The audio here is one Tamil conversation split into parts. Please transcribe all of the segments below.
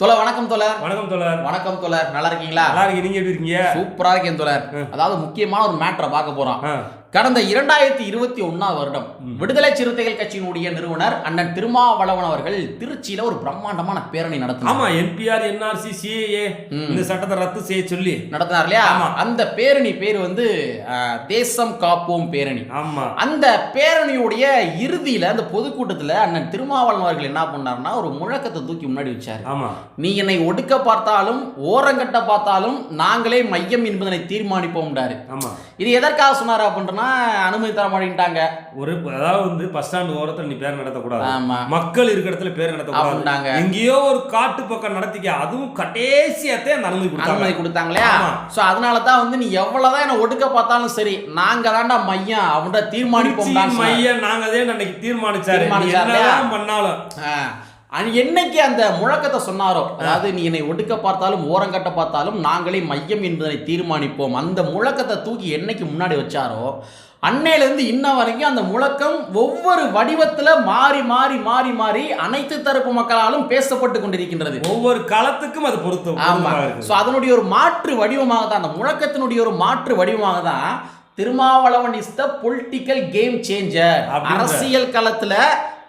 தோழர் வணக்கம் தோழர். வணக்கம் தோழர். வணக்கம் தோழர். நல்லா இருக்கீங்களா? நல்லா இருக்கு நீங்க எப்படி இருக்கீங்க? சூப்பரா இருக்கேன் தோழர். அதாவது முக்கியமான ஒரு மேட்டரை பார்க்க போறோம். கடந்த இரண்டாயிரத்தி இருபத்தி ஒன்னாம் வருடம் விடுதலை சிறுத்தைகள் கட்சியினுடைய நிறுவனர் அண்ணன் திருமாவளவன் அவர்கள் திருச்சியில ஒரு பிரம்மாண்டமான பேரணி நடத்தினார். ஆமா என்பிஆர் என்ஆர்சி சிஏஏ இந்த சட்டத்தை ரத்து செய்ய சொல்லி. நடத்தினார் இல்லையா? ஆமா. அந்த பேரணி பேர் வந்து தேசம் காப்போம் பேரணி. ஆமா. அந்த பேரணியுடைய இறுதியில அந்த பொதுக்கூட்டத்துல அண்ணன் திருமாவளவன் அவர்கள் என்ன பண்ணாருன்னா ஒரு முழக்கத்தை தூக்கி முன்னாடி வச்சாரு. ஆமா. நீ என்னை ஒடுக்க பார்த்தாலும் ஓரங்கட்ட பார்த்தாலும் நாங்களே மையம் என்பதனை தீர்மானிப்போம்டாரு. ஆமா. இது எதற்காக சொன்னாரு அப்படின்னா அனுமதி தர மாட்டேன்ட்டாங்க ஒரு அதாவது வந்து பஸ் ஸ்டாண்ட் ஓரத்துல நீ பேர் நடத்தக்கூடாது. ஆமா. மக்கள் இருக்கிற இடத்துல பேர் நடத்தக்கூடாது. அப்படின்ட்டாங்க. எங்கேயோ ஒரு காட்டு பக்கம் நடத்திக்க அதுவும் கடைசியத்தே அந்த அனுமதி கொடுத்தாங்க. அனுமதி கொடுத்தாங்க இல்லையா ஆமா. சோ அதனால தான் வந்து நீ எவ்வளவுதான் என்ன ஒடுக்க பார்த்தாலும் சரி நாங்க தான்டா மையம் அப்படின்ற தீர்மானிப்போம் மையம் நாங்க அதே அன்னைக்கு தீர்மானிச்சாரு. பண்ணாலும். என்னைக்கு அந்த முழக்கத்தை சொன்னாரோ? அதாவது நீ என்னை ஒடுக்க பார்த்தாலும் ஓரங்கட்ட பார்த்தாலும் நாங்களே மையம் என்பதனை தீர்மானிப்போம். அந்த முழக்கத்தை தூக்கி என்னைக்கு முன்னாடி வச்சாரோ அன்னையிலேருந்து இன்ன வரைக்கும் அந்த முழக்கம் ஒவ்வொரு வடிவத்துல மாறி மாறி மாறி மாறி அனைத்து தரப்பு மக்களாலும் பேசப்பட்டு கொண்டிருக்கின்றது. ஒவ்வொரு காலத்துக்கும் அது பொருத்தம். ஆமா. பொருத்தமா இருக்கு. ஸோ அதனுடைய ஒரு மாற்று வடிவமாக தான் அந்த முழக்கத்தினுடைய ஒரு மாற்று வடிவமாக தான் Thirumavalavan is the political game changer அரசியல் களத்துல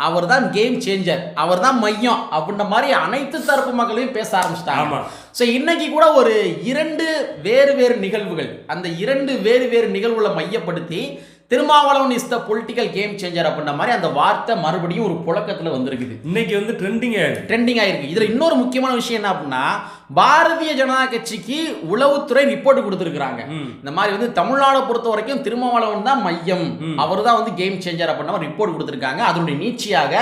அவர் தான் கேம் சேஞ்சர் அவர் தான் மையம் அப்படின்ற மாதிரி அனைத்து தரப்பு மக்களையும் பேச ஆரம்பிச்சிட்டாங்க. ஸோ இன்னைக்கு கூட ஒரு இரண்டு வேறு வேறு நிகழ்வுகள் அந்த இரண்டு வேறு வேறு நிகழ்வுகளை மையப்படுத்தி Thirumavalavan is the political game changer அப்படின்ற மாதிரி அந்த வார்த்தை மறுபடியும் ஒரு புழக்கத்துல வந்திருக்குது. இன்னைக்கு வந்து ட்ரெண்டிங் ஆயிடுச்சு ட்ரெண்டிங் ஆயிருக்கு இதுல இன்னொரு முக்கியமான விஷயம் என்ன அப்படின்னா பாரதிய ஜனதா கட்சிக்கு உளவுத்துறை ரிப்போர்ட் கொடுத்துருக்காங்க ம். இந்த மாதிரி வந்து தமிழ்நாடு பொறுத்த வரைக்கும் திருமாவளவன் தான் மையம். அவர் தான் வந்து கேம் சேஞ்சர் அப்படின்ற ரிப்போர்ட் கொடுத்துருக்காங்க. அதனுடைய நீட்சியாக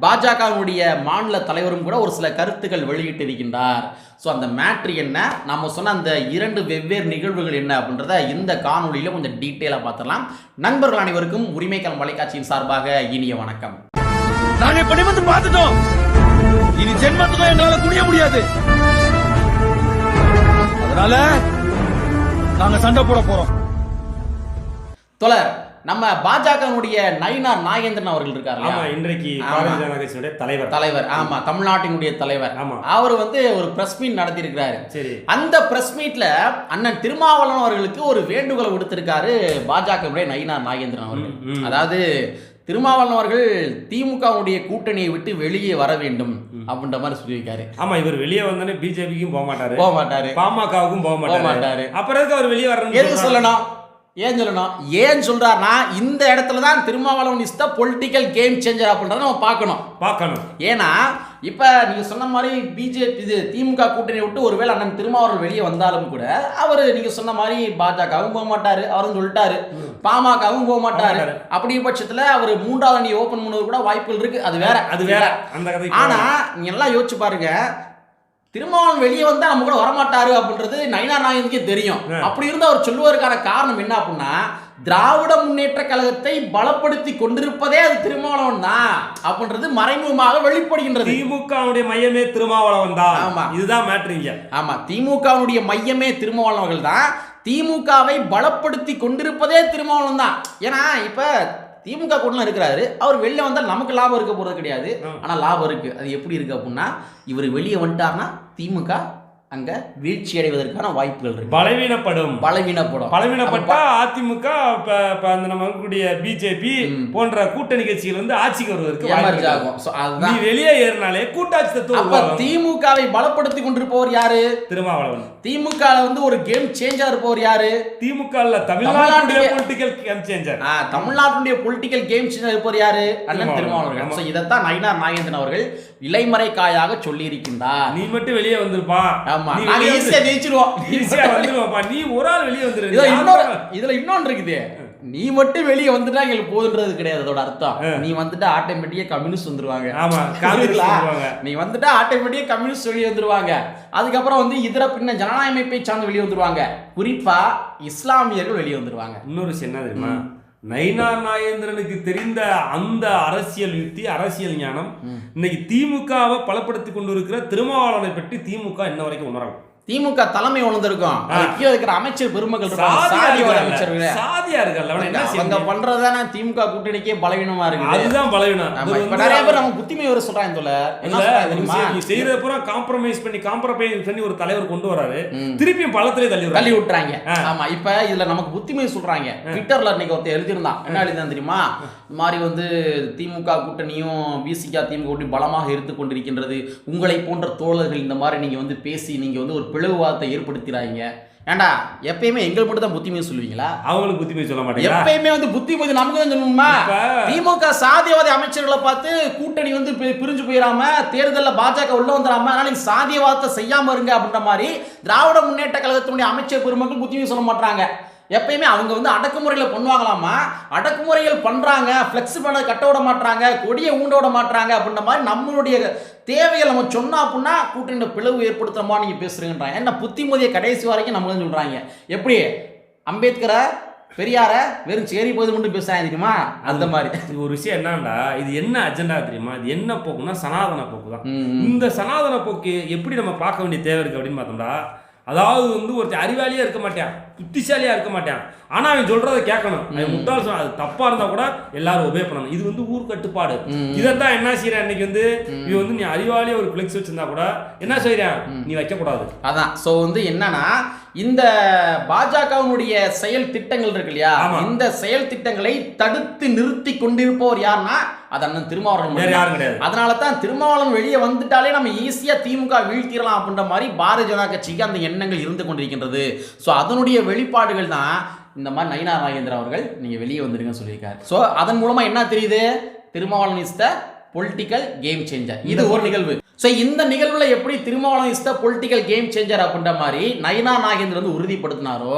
பாஜகவினுடைய மாநில தலைவரும் கூட ஒரு சில கருத்துக்கள் வெளியிட்டிருக்கின்றார். ஸோ அந்த மேட்ரு என்ன? நம்ம சொன்ன அந்த இரண்டு வெவ்வேறு நிகழ்வுகள் என்ன அப்படின்றத இந்த காணொளியில கொஞ்சம் டீட்டெயிலாக பார்த்துடலாம். நண்பர்கள் அனைவருக்கும் உரிமைக்களம் தொலைக்காட்சியின் சார்பாக இனிய வணக்கம். நாங்க இப்ப நிமிர்ந்து பார்த்துட்டோம். இனி ஜென்மத்துக்கும் எங்களால குனிய முடியாது. அதனால நாங்க சண்டை போட போறோம். தொலர் நம்ம பாஜகனுடைய நயினார் நாகேந்திரன் அவர்கள் இருக்காரு ஆமா இன்றைக்கு. பாரதிய ஜனதா தலைவர். தலைவர் ஆமா தமிழ்நாட்டினுடைய தலைவர். ஆமா. அவர் வந்து ஒரு பிரஸ் மீட் நடத்தி இருக்கிறாரு சரி. அந்த பிரஸ் மீட்ல அண்ணன் திருமாவளவன் அவர்களுக்கு ஒரு வேண்டுகோளை விடுத்திருக்காரு பாஜகவுடைய நயினார் நாகேந்திரன் அவர்கள். அதாவது திருமாவளவன் அவர்கள் திமுகவுடைய கூட்டணியை விட்டு வெளியே வர வேண்டும் அப்படின்ற மாதிரி சொல்லியிருக்காரு. ஆமா இவர் வெளியே வந்தானே பிஜேபிக்கும் போக மாட்டாரு. போக மாட்டாரு. பாமகவுக்கும் போக மாட்டாரு. அப்புறம் அவர் வெளியே எதுக்கு வரணும் சொல்லணும்? ஏன் சொல்லணும்? ஏன் சொல்றாருன்னா இந்த இடத்துல தான் Thirumavalavan is the political game changer அப்படின்றத நம்ம பார்க்கணும். பார்க்கணும். ஏன்னா இப்போ நீங்கள் சொன்ன மாதிரி பிஜேபி இது திமுக கூட்டணி விட்டு ஒருவேளை அண்ணன் திருமாவளவன் வெளியே வந்தாலும் கூட அவர் நீங்கள் சொன்ன மாதிரி பாஜகவும் போக மாட்டாரு அவரும் சொல்லிட்டாரு. பாமகவும் போக மாட்டாரு. அப்படி பட்சத்தில் அவர் மூன்றாவது அணி ஓப்பன் பண்ணது கூட வாய்ப்புகள் இருக்கு. அது வேற. அது வேற. அந்த கதை ஆனா நீங்க எல்லாம் யோசிச்சு பாருங்க. திருமாவளவன் வெளியே வந்தா நம்ம கூட வரமாட்டாரு அப்படின்றது நயினா நாயனுக்கே தெரியும். அப்படி இருந்து அவர் சொல்லுவதற்கான காரணம் என்ன அப்படின்னா திராவிட முன்னேற்ற கழகத்தை பலப்படுத்தி கொண்டிருப்பதே அது திருமாவளவன் தான் அப்படின்றது மறைமுகமாக வெளிப்படுகின்றது. திமுகவுடைய மையமே திருமாவளவன் தான். ஆமா. இதுதான் மேட்ரிங்க ஆமா திமுகவுடைய மையமே திருமாவளவர்கள் தான். திமுகவை பலப்படுத்தி கொண்டிருப்பதே திருமாவளவன் தான். ஏன்னா இப்ப திமுக கூட்டணி இருக்கிறாரு. அவர் வெளில வந்தால் நமக்கு லாபம் இருக்க போறது கிடையாது. ஆ. ஆனா லாபம் இருக்கு. அது எப்படி இருக்கு அப்படின்னா இவர் வெளியே வந்துட்டார்னா திமுக அங்க வீழ்ச்சி அடைவதற்கான வாய்ப்புகள் இருக்கு. பலவீனப்படும். பலவீனப்படும். பலவீனப்பட்டா அதிமுக அந்த நம்ம இருக்கக்கூடிய பிஜேபி. போன்ற கூட்டணி கட்சிகள் வந்து ஆட்சிக்கு வருவதற்கு. ஆகும். நீ வெளியே ஏறினாலே கூட்டாட்சி தத்துவம். திமுகவை பலப்படுத்தி கொண்டிருப்பவர் யாரு? திருமாவளவன். திமுக வந்து ஒரு கேம் சேஞ்சா இருப்பவர் யாரு? திமுக தமிழ்நாட்டுடைய பொலிட்டிக்கல் கேம் சேஞ்சர் தமிழ்நாட்டுடைய பொலிட்டிக்கல் கேம் சேஞ்சர் இருப்பவர் யாரு? அண்ணன். திருமாவளவர்கள் இதைத்தான் நயினார் நாகேந்திரன் அவர்கள் இலைமறை காயாக சொல்லி இருக்கின்றார் நீ மட்டும் வெளியே வந்திருப்பா. ஆமா. நீ நாங்க ஈஸியா ஜெயிச்சிருவோம். ஈஸியா வந்துருவாப்பா நீ ஒரு ஆள் வெளியே வந்துரு. இதுல இன்னொன்னு இருக்குது. நீ மட்டும் வெளியே வந்துட்டா எங்களுக்கு போதுன்றது கிடையாது அதோட அர்த்தம். நீ வந்துட்டா ஆட்டோமேட்டிக்கா கம்யூனிஸ்ட் வந்துருவாங்க. ஆமா நீ வந்துட்டா ஆட்டோமேட்டிக்கா கம்யூனிஸ்ட் வெளியே வந்துருவாங்க. அதுக்கப்புறம் வந்து இதர பின்ன ஜனநாயக அமைப்பை சார்ந்து வெளியே வந்துருவாங்க. குறிப்பா இஸ்லாமியர்கள் வெளியே வந்துருவாங்க. இன்னொரு விஷயம் என்ன தெரியுமா? நயினார் நாகேந்திரனுக்கு தெரிந்த அந்த அரசியல் யுக்தி அரசியல் ஞானம் இன்னைக்கு திமுகவை பலப்படுத்தி கொண்டு இருக்கிற திருமாவளவனை பற்றி திமுக இன்ன வரைக்கும் உணரலாம் திமுக தலைமை உணர்ந்திருக்கும். கீழே இருக்கிற அமைச்சர் பெருமக்கள் அமைச்சர்கள். சாதியா என்ன அவங்க செய்ய பண்றதுதானே? திமுக கூட்டணிக்கே பலவீனமா இருக்குது. அதுதான் பலவீனம். இப்ப நிறைய பேர் நம்ம புத்திமை வர சொல்றாங்க தோல செய்யறத பூரா காம்ப்ரமைஸ் பண்ணி காம்ப்ரமைஸ் பண்ணி ஒரு தலைவர் கொண்டு வராரு. திருப்பியும் பள்ளத்திலே தள்ளி. தள்ளி விட்டுறாங்க. ஆமா இப்ப இதுல நமக்கு புத்திமை சொல்றாங்க. ட்விட்டர்ல இன்னைக்கு ஒருத்தர் எழுதியிருந்தான். என்ன எழுதிதான் தெரியுமா? இந்த மாதிரி வந்து திமுக கூட்டணியும் பிசிகா திமுக கூட்டணி பலமாக இருந்து கொண்டிருக்கின்றது. உங்களை போன்ற தோழர்கள் இந்த மாதிரி நீங்க வந்து பேசி நீங்க வந்து ஒரு பிளவுவாதத்தை ஏற்படுத்துறாங்க. ஏண்டா எப்பயுமே எங்கள் மட்டும் தான் புத்திமை சொல்லுவீங்களா? அவங்களுக்கு புத்திமதி சொல்ல மாட்டேங்கிறா எப்பயுமே வந்து புத்திமதி நமக்கு தான் சொல்லணுமா? திமுக சாதியவாதி அமைச்சர்களை பார்த்து கூட்டணி வந்து பிரிஞ்சு போயிடாம தேர்தலில் பாஜக உள்ள வந்துடாம அதனால நீங்க சாதியவாதத்தை செய்யாம இருங்க அப்படின்ற மாதிரி திராவிட முன்னேற்ற கழகத்தினுடைய அமைச்சர் பெருமக்கள் புத்தியும் சொல்ல மாட்டாங்க எப்பயுமே அவங்க வந்து அடக்குமுறையில் பண்ணுவாங்களாமா அடக்குமுறைகள் பண்றாங்க ஃப்ளெக்ஸ் பண்ண கட்ட விட மாட்டாங்க கொடியை ஊண்ட விட மாட்டாங்க அப்படின்ற மாதிரி நம்மளுடைய தேவைகள் நம்ம சொன்னா அப்படின்னா கூட்டணியில பிளவு ஏற்படுத்துறமா நீங்க பேசுறீங்கன்றாங்க. என்ன புத்திமதியை கடைசி வரைக்கும் நம்ம தான் சொல்றாங்க. எப்படி? அம்பேத்கரை பெரியார வெறும் சேரி போது மட்டும் பேசுறாங்க தெரியுமா? அந்த மாதிரி. ஒரு விஷயம் என்னன்னா இது என்ன அஜெண்டா தெரியுமா? இது என்ன போக்குன்னா சனாதன போக்கு தான். இந்த சனாதன போக்கு எப்படி நம்ம பார்க்க வேண்டிய தேவை இருக்கு அப்படின்னு பார்த்தோம்னா அதாவது வந்து ஒருத்தர் அறிவாளியா இருக்க மாட்டான் புத்திசாலியா இருக்க மாட்டான். ஆனா அவன் சொல்றதை கேட்கணும். அவன் முட்டாள் அது தப்பா இருந்தா கூட எல்லாரும் ஒபே பண்ணணும். இது வந்து ஊர் கட்டுப்பாடு. ம். இதைத்தான் என்ன செய்யறேன் இன்னைக்கு வந்து இது வந்து நீ அறிவாளியா ஒரு பிளெக்ஸ் வச்சிருந்தா கூட என்ன செய்யறேன்? நீ வைக்க கூடாது அதான். ஸோ வந்து என்னன்னா இந்த பாஜகவினுடைய செயல் திட்டங்கள் இருக்கு இல்லையா. இந்த செயல் திட்டங்களை தடுத்து நிறுத்தி கொண்டிருப்பவர் யாருன்னா அது அண்ணன் திருமாவளவன் அதனால தான் திருமாவளவன் வெளியே வந்துட்டாலே நம்ம ஈஸியா திமுக வீழ்த்திடலாம் அப்படின்ற மாதிரி பாரதிய ஜனதா கட்சிக்கு அந்த எண்ணங்கள் இருந்து கொண்டிருக்கின்றது. ஸோ அதனுடைய வெளிப்பாடுகள் தான் இந்த மாதிரி நயினா நாகேந்திரன் அவர்கள் நீங்க வெளியே வந்துருங்கன்னு சொல்லியிருக்காரு. ஸோ அதன் மூலமா என்ன தெரியுது? Thirumavalavan is the political game changer இது ஒரு நிகழ்வு. ஸோ இந்த நிகழ்வுல எப்படி Thirumavalavan is the political game changer அப்படின்ற மாதிரி நயினா நாகேந்திரன் வந்து உறுதிப்படுத்தினாரோ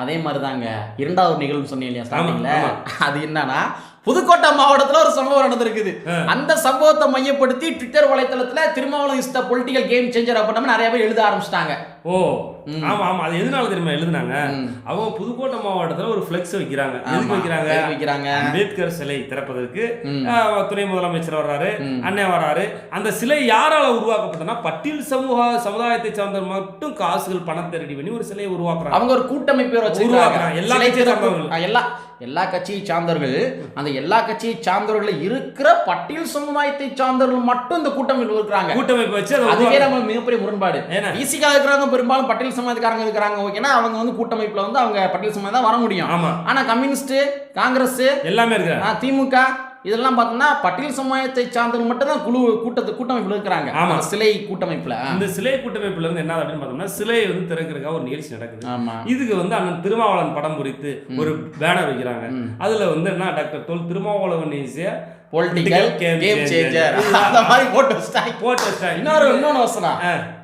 அதே மாதிரி தாங்க இரண்டாவது நிகழ்வு சொன்னீங்க இல்லையா ஸ்டார்டிங்ல ஆமா. அது என்னன்னா புதுக்கோட்டை மாவட்டத்துல ஒரு சம்பவம் நடந்திருக்குது. அந்த சம்பவத்தை மையப்படுத்தி Twitter வலைத்தளத்துல Thirumavalavan is the political game changer அப்படின்னு நிறைய பேர் எழுத ஆரம்பிச்சிட்டாங்க. ஓ ஆமா ஆமா. அது எதனால தெரியுமா எழுதுனாங்க. அவங்க புதுக்கோட்டை மாவட்டத்துல ஒரு ஃபிளெக்ஸ் வைக்கிறாங்க. எதுக்கு வைக்கிறாங்க? வைக்கிறாங்க? அம்பேத்கர் சிலை திறப்பதற்கு துணை முதலமைச்சர் வர்றாரு. அண்ணன் வர்றாரு. அந்த சிலை யாரால உருவாக்கப்பட்டதுன்னா பட்டியல் சமூக சமுதாயத்தை சார்ந்தவர் மட்டும் காசுகள் பணத்தை ரெடி பண்ணி ஒரு சிலையை உருவாக்குறாங்க. அவங்க ஒரு கூட்டமைப்பு உருவாக்குறாங்க. எல்லா சிலை கட்சியை திறப்பு- சார்ந்தவர்கள். ஆ, எல்லா எல்லா கட்சியை சார்ந்தவர்கள் அந்த எல்லா கட்சியை சார்ந்தவர்கள் இருக்கிற பட்டியல் சமுதாயத்தை சார்ந்தவர்கள் மட்டும் இந்த கூட்டமைப்பு இருக்கிறாங்க. கூட்டமைப்பு வச்சு அதை அதுவே. நம்ம மிகப்பெரிய முரண்பாடு. ஈசிக்கா இருக்கிறவங்க பெரும்பாலும் பட்டியல் சமுதாயத்துக்காரங்க இருக்கிறாங்க ஓகேனா அவங்க வந்து கூட்டமைப்புல வந்து அவங்க பட்டியல் சமுதாயம் தான் வர முடியும். ஆனா கம்யூனிஸ்ட் காங்கிரஸ் எல்லாமே இருக்கிறாங்க. ஆ, திமுக இதெல்லாம் பார்த்தோம்னா பட்டியல் சமுதாயத்தை சார்ந்தவங்க மட்டும் தான் குழு கூட்டத்து கூட்டமைப்புல இருக்கிறாங்க ஆமா. அந்த சிலை கூட்டமைப்புல. இந்த சிலை கூட்டமைப்புல இருந்து என்ன அப்படின்னு பார்த்தோம்னா சிலை வந்து திறக்கிறதுக்காக ஒரு நிகழ்ச்சி நடக்குது ஆமா இதுக்கு வந்து அண்ணன் திருமாவளவன் படம் குறித்து ஒரு பேனர் வைக்கிறாங்க. அதுல வந்து என்ன டாக்டர் தொல் திருமாவளவன் இசைய பொலிட்டிக்கல் கேம். சேஞ்சர் அந்த மாதிரி போட்டு வச்சிட்டாங்க போட்டு வச்சிட்டாங்க. இன்னொரு இன்னொன்னு வசனம்.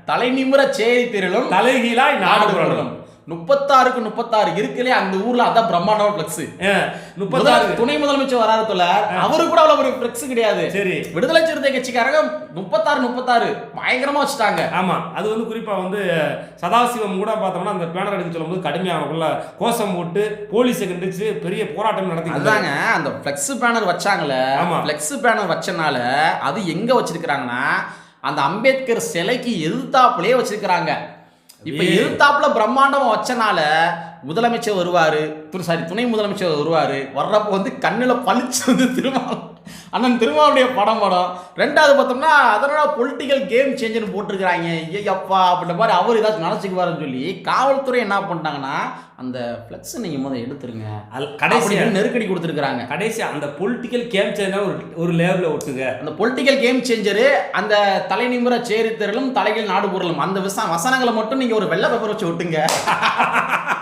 தலை நிமிர சேரி திரளும் தலைகீழாய் நாடு புரளும் முப்பத்தாறுக்கு முப்பத்தாறு இருக்குல்லே அந்த ஊர்ல அதான் பிரம்மாண்டமா பிளக்ஸ் முப்பத்தாறு. துணை முதலமைச்சர் வராது தொல்ல அவரு கூட அவ்வளவு ஒரு பிளக்ஸ் கிடையாது. சரி. விடுதலை சிறுத்தை கட்சிக்காரங்க முப்பத்தாறு முப்பத்தாறு பயங்கரமா வச்சுட்டாங்க. ஆமா அது வந்து குறிப்பா வந்து சதாசிவம் கூட பார்த்தோம்னா அந்த பேனர் எடுக்க சொல்லும்போது கடுமையா அவனுக்குள்ள கோஷம் போட்டு போலீஸை கண்டிச்சு பெரிய போராட்டம் நடத்தி அதுதாங்க அந்த ஃப்ளெக்ஸ் பேனர் வச்சாங்கல்ல ஆமா. ஃப்ளெக்ஸ் பேனர் வச்சனால அது எங்க வச்சிருக்காங்கன்னா அந்த அம்பேத்கர் சிலைக்கு எதிர்த்தாப்புலயே வச்சிருக்காங்க இப்ப ஏய். பிரம்மாண்டமா வச்சனால முதலமைச்சர் வருவாரு. சாரி துணை முதலமைச்சர் வருவாரு. வர்றப்போ வந்து கண்ணுல பளிச்சு வந்து திருமாவளவன் அண்ணன் திருமாவுடைய படம் படம். ரெண்டாவது பார்த்தோம்னா அதனோட பொலிட்டிக்கல் கேம் சேஞ்சர்னு போட்டிருக்கிறாங்க. ஐயப்பா அப்படின்ற மாதிரி அவர் ஏதாச்சும் நினச்சிக்குவாருன்னு சொல்லி காவல்துறை என்ன பண்ணிட்டாங்கன்னா அந்த ஃப்ளெக்ஸ் நீங்க முதல்ல எடுத்துருங்க. அது கடைசி நெருக்கடி கொடுத்துருக்காங்க கடைசி அந்த பொலிட்டிக்கல் கேம் சேஞ்சர் ஒரு ஒரு லேபிள் ஒட்டுங்க. அந்த பொலிட்டிக்கல் கேம் சேஞ்சரு அந்த தலை நிமிர சேரித்தரலும் தலைகள் நாடு பொருளும் அந்த விச வசனங்களை மட்டும் நீங்க ஒரு வெள்ளை பேப்பர் வச்சு ஒட்டுங்க.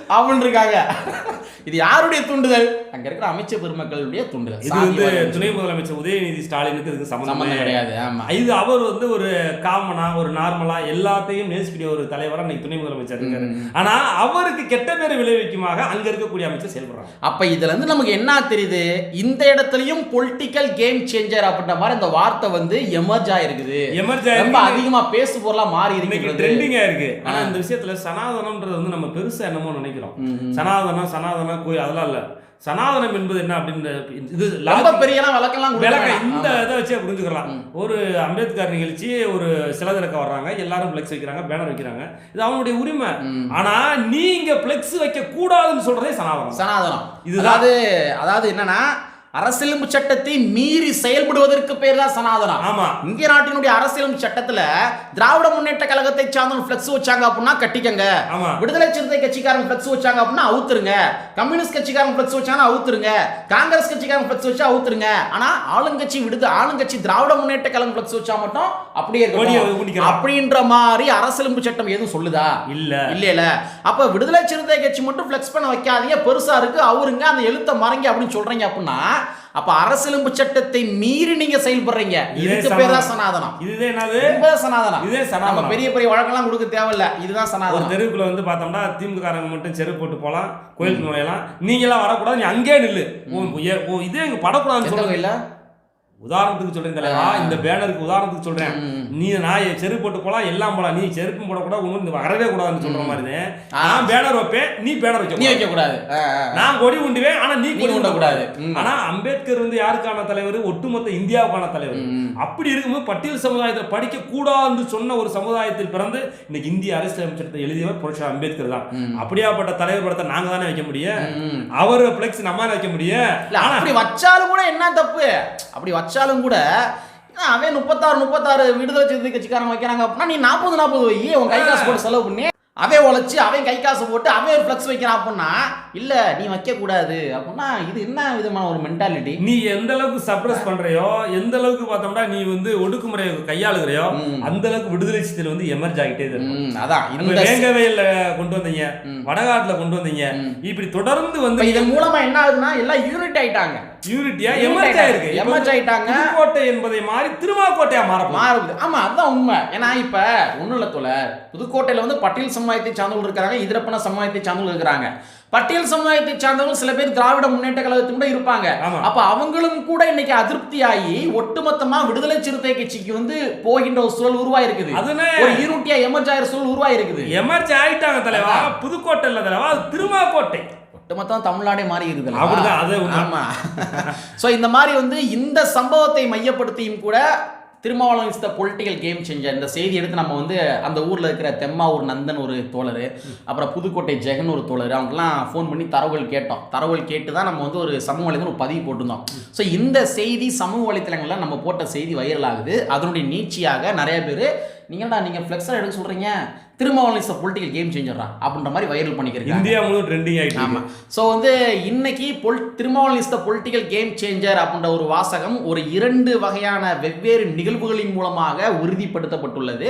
அப்படின்னு இருக்காங்க இது யாருடைய தூண்டுதல்? அங்க இருக்கிற அமைச்சர் பெருமக்களுடைய தூண்டுதல். இது வந்து துணை முதலமைச்சர் உதயநிதி ஸ்டாலினுக்கு இதுக்கு சம்பந்தம் சம்பந்தம் கிடையாது. ஆமா. இது அவர் வந்து ஒரு காமனா ஒரு நார்மலா எல்லாத்தையும் நேசிக்கக்கூடிய ஒரு தலைவரா இன்னைக்கு துணை முதலமைச்சர் இருக்காரு. ஆனா அவருக்கு கெட்ட பேர் விளைவிக்குமாக அங்க இருக்கக்கூடிய அமைச்சர் செயல்படுறாங்க அப்ப இதுல இருந்து நமக்கு என்ன தெரியுது? இந்த இடத்துலயும் பொலிட்டிக்கல் கேம் சேஞ்சர் அப்படின்ற மாதிரி இந்த வார்த்தை வந்து எமர்ஜ் ஆயிருக்குது. எமர்ஜென்சி ரொம்ப அதிகமா பேசு பொருளா மாறி இருக்கிறது. ட்ரெண்டிங்கா இருக்கு. ஆனா இந்த விஷயத்துல சனாதனம்ன்றது வந்து நம்ம பெருசா என்னமோ நினைக்கிறோம். ம், ம். சனாதனம் சனாதனம் கோயில் அதெல்லாம் இல்ல சனாதனம் என்பது என்ன அப்படின்னு இது ரொம்ப பெரியலாம் விளக்கெல்லாம் விளக்கம். இந்த. இதை வச்சே புரிஞ்சுக்கலாம் ஒரு அம்பேத்கர் நிகழ்ச்சி ஒரு சில திறக்க வர்றாங்க எல்லாரும் ஃப்ளெக்ஸ் வைக்கிறாங்க பேனர் வைக்கிறாங்க இது அவங்களுடைய உரிமை. ஆனா நீங்க ஃப்ளெக்ஸ் வைக்க கூடாதுன்னு சொல்றதே சனாதனம் சனாதனம் இதுதான். அதாவது அதாவது என்னன்னா அரசியலமைப்பு சட்டத்தை மீறி செயல்படுவதற்கு பேர் தான் சனாதனம். ஆமா. இந்திய நாட்டினுடைய அரசியலமைப்பு சட்டத்துல திராவிட முன்னேற்ற கழகத்தை சார்ந்தவங்க ஃபிளெக்ஸ் வச்சாங்க அப்படின்னா கட்டிக்கங்க. விடுதலை சிறுத்தை கட்சிக்காரங்க ஃபிளெக்ஸ் வச்சாங்க அப்படின்னா அவுத்துருங்க. கம்யூனிஸ்ட் கட்சிக்காரங்க ஃபிளெக்ஸ் வச்சாங்கன்னா அவுத்துருங்க. காங்கிரஸ் கட்சிக்காரங்க ஃபிளெக்ஸ் வச்சா அவுத்துருங்க. ஆனா ஆளுங்கட்சி விடுது ஆளுங்கட்சி திராவிட முன்னேற்ற கழகம் ஃபிளெக்ஸ் வச்சா மட்டும் அப்படியே ஊனிக்கலாம். அப்படின்ற மாதிரி அரசியலமைப்பு சட்டம் எதுவும் சொல்லுதா? இல்ல. இல்லையில. அப்ப விடுதலை சிறுத்தை கட்சி மட்டும் ஃபிளெக்ஸ் பண்ண வைக்காதீங்க. பெருசா இருக்கு. அவருங்க அந்த எழுத்த மறங்க அப்படின்னு சொல்றீங்க அப்படின்னா அப்ப அரசியலமைப்பு சட்டத்தை மீறி நீங்க செயல்படுறீங்க. இதே இதுக்கு பேர் தான் சனாதனம். இதுதான் என்னது? சனாதனம். இதே சனாதனம். பெரிய பெரிய வழக்கெல்லாம் கொடுக்க தேவையில்ல. இதுதான் சனாதனம். தெருவுக்குள்ள வந்து பார்த்தோம்னா திமுக காரங்க மட்டும் செருப்பு போட்டு போலாம் கோயிலுக்கு நுழையலாம். நீங்க எல்லாம் வரக்கூடாது. நீ அங்கேயே நில்லு. இதே இங்க படக்கூடாதுன்னு சொல்றது கோயில்ல? உதாரணத்துக்கு சொல்றேன் தலைவா இந்த பேனருக்கு உதாரணத்துக்கு சொல்றேன். நீ நான் செருப்பு போட்டு போலாம் எல்லாம் போலாம் நீ செருப்பும் போடக்கூடாது இந்த வரவே கூடாதுன்னு சொல்ற மாதிரி. நான் பேனர் வைப்பேன் நீ பேனர் வைக்க நீ. வைக்க கூடாது. நான் கொடி உண்டுவேன் ஆனா நீ கொடி உண்டக்கூடாது. ஆனா அம்பேத்கர் வந்து யாருக்கான தலைவர் ஒட்டுமொத்த இந்தியாவுக்கான தலைவர். அப்படி இருக்கும்போது பட்டியல் சமுதாயத்தில் படிக்க கூடாதுன்னு சொன்ன ஒரு சமுதாயத்தில் பிறந்து இன்னைக்கு இந்திய அரசியல் சட்டத்தை எழுதியவர் புரட்சி அம்பேத்கர் தான். அப்படியாப்பட்ட தலைவர் படத்தை நாங்க தானே வைக்க முடியும். அவர் பிளெக்ஸ் நம்மால வைக்க முடியும் அப்படி வச்சாலும் கூட என்ன தப்பு அப்படி வச்சாலும் கூட அவன் முப்பத்தாறு முப்பத்தாறு விடுதலை சிறுத்தை கட்சிக்காரங்க வைக்கிறாங்க அப்படின்னா நீ நாற்பது நாற்பது வை. உன் கை காசு போட்டு செலவு பண்ணி? அவன் உழைச்சி அவன் கை காசு போட்டு அவன் ஒரு ஃப்ளெக்ஸ் வைக்கிறான் அப்படின்னா இல்ல நீ வைக்க கூடாது அப்படின்னா இது என்ன விதமான ஒரு மென்டாலிட்டி நீ எந்த அளவுக்கு சப்ரஸ் பண்றையோ எந்த அளவுக்கு பார்த்தோம்னா நீ வந்து ஒடுக்குமுறையை கையாளுகிறையோ. அந்த அளவுக்கு விடுதலை சித்தில் வந்து எமர்ஜ் ஆகிட்டே இருக்கு ம், அதான். வேங்கவேல கொண்டு வந்தீங்க. வடகாட்டுல கொண்டு வந்தீங்க. இப்படி தொடர்ந்து வந்து இதன் மூலமா என்ன ஆகுதுன்னா எல்லாம் யூனிட் ஆயிட்டாங்க. யூனிட்டியா எமர்ஜ். ஆயிருக்கு. emerge ஆயிட்டாங்க. புதுக்கோட்டை என்பதை மாறி திருமாக்கோட்டையா மாறப்போகுது மாறுது. ஆமா அதுதான் உண்மை. ஏன்னா இப்ப ஒண்ணும் இல்ல தோல புதுக்கோட்டையில வந்து பட்டியல் சமுதாயத்தை சார்ந்தவர்கள் இருக்கிறாங்க இதரப்பன சமுதாயத்தை சார்ந்தவர்கள் இருக்கிறாங்க. பட்டியல் சமுதாயத்தை சார்ந்தவங்க சில பேர் திராவிட முன்னேற்ற கழகத்துக்கு கூட இருப்பாங்க. அப்ப அவங்களும் கூட இன்னைக்கு அதிருப்தியாகி ஒட்டுமொத்தமா விடுதலை சிறுத்தை கட்சிக்கு வந்து போகின்ற ஒரு சூழல் உருவாயிருக்குது. ஒரு யூனிட்டியா எமர்ஜ் ஆகிற சூழல் உருவாயிருக்குது. எமர்ஜ் ஆயிட்டாங்க தலைவா. புதுக்கோட்டை இல்ல தலைவா. திருமாக்கோட்டை ஒட்டுமொத்தம் தமிழ்நாடே மாறி இருக்குது அப்படிதான், அது. ஆமா. சோ இந்த மாதிரி வந்து இந்த சம்பவத்தை மையப்படுத்தியும் கூட Thirumavalavan is the political game changer இந்த செய்தி எடுத்து நம்ம வந்து அந்த ஊரில் இருக்கிற தெம்மாவூர் நந்தன் ஒரு தோழர் அப்புறம் புதுக்கோட்டை ஜெகன் ஒரு தோழர் அவங்கெல்லாம் ஃபோன் பண்ணி தரவுகள் கேட்டோம். தரவுகள் கேட்டு தான் நம்ம வந்து ஒரு சமூக வலைதளம் ஒரு பதிவு போட்டிருந்தோம். ஸோ இந்த செய்தி சமூக வலைத்தளங்களில் நம்ம போட்ட செய்தி வைரல் ஆகுது. அதனுடைய நீட்சியாக நிறைய பேர் நீங்கள்டா நீங்கள் ஃப்ளெக்ஸாக எடுக்க சொல்கிறீங்க Thirumavalavan is the political game சேஞ்சரா அப்படின்ற மாதிரி வைரல் பண்ணிக்கிறீங்க இந்தியா முழு ட்ரெண்டிங் ஆயிட்டு ஆமா. இருக்கு. ஸோ வந்து இன்னைக்கு பொல் Thirumavalavan is the political game changer அப்படின்ற ஒரு வாசகம் ஒரு இரண்டு வகையான வெவ்வேறு நிகழ்வுகளின் மூலமாக உறுதிப்படுத்தப்பட்டுள்ளது.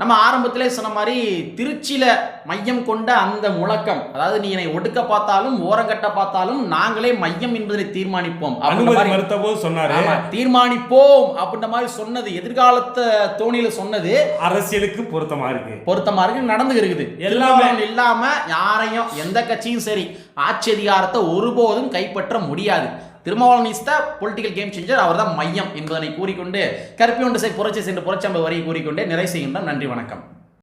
நம்ம ஆரம்பத்திலே சொன்ன மாதிரி திருச்சியில மையம் கொண்ட அந்த முழக்கம். அதாவது நீ என்னை ஒடுக்க பார்த்தாலும் ஓரங்கட்ட பார்த்தாலும் நாங்களே மையம் என்பதை தீர்மானிப்போம். அப்படின்ற அனுமதி மாதிரி மறுத்த போது சொன்னாரு தீர்மானிப்போம் அப்படின்ற மாதிரி சொன்னது. எதிர்காலத்த தோணியில சொன்னது. அரசியலுக்கு பொருத்தமா இருக்கு. பொருத்தமா இருக்கு நடந்து இருக்குது எல்லாமே. எல்லாமே இல்லாம யாரையும் எந்த கட்சியும் சரி ஆட்சி அதிகாரத்தை ஒருபோதும் கைப்பற்ற முடியாது. Thirumavalavan is the political game changer அவர் தான் மையம் என்பதனை கூறிக்கொண்டு கருப்பி ஒன்று செய் புரட்சி சென்று புரட்சி வரியை கூறிக்கொண்டே நிறை செய்கின்றோம். நன்றி வணக்கம்.